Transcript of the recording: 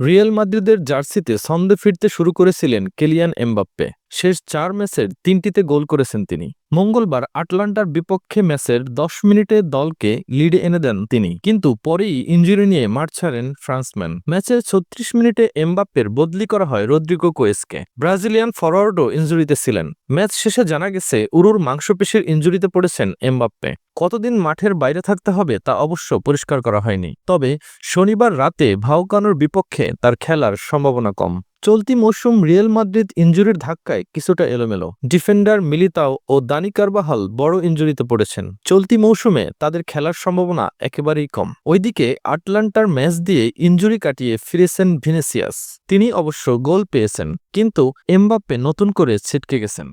Real মাদ্রিদের জার্সিতে ছন্দে ফিরতে শুরু করেছিলেন কেলিয়ান এমবাপ্পে। শেষ চার ম্যাচের তিনটিতে গোল করেছেন তিনি। মঙ্গলবার আটলান্টার বিপক্ষে ম্যাচের দশ মিনিটে দলকে লিডে এনে দেন তিনি। কিন্তু পরেই ইঞ্জুরি নিয়ে মাঠ ছাড়েন ফ্রান্সম্যান। ম্যাচের ছত্রিশ মিনিটে এমবাপ্পের বদলি করা হয় রদ্রিগো কোয়েসকে। ব্রাজিলিয়ান ফরওয়ার্ডও ইঞ্জুরিতে ছিলেন। ম্যাচ শেষে জানা গেছে, উরুর মাংসপেশির ইঞ্জুরিতে পড়েছেন এমবাপ্পে। কতদিন মাঠের বাইরে থাকতে হবে তা অবশ্য পরিষ্কার করা হয়নি। তবে শনিবার রাতে ভাউকানোর বিপক্ষে তার খেলার সম্ভাবনা কম। চলতি মৌসুম রিয়েল মাদ্রিদ ইঞ্জুরির ধাক্কায় কিছুটা এলোমেলো। ডিফেন্ডার মিলিতাও ও দানি কারবাহাল বড় ইঞ্জুরিতে পড়েছেন। চলতি মৌসুমে তাদের খেলার সম্ভাবনা একেবারেই কম। ওইদিকে আটলান্টার ম্যাচ দিয়ে ইঞ্জুরি কাটিয়ে ফিরেছেন ভিনেসিয়াস। তিনি অবশ্য গোল পেয়েছেন, কিন্তু এমবাপ্পে নতুন করে ছিটকে গেছেন।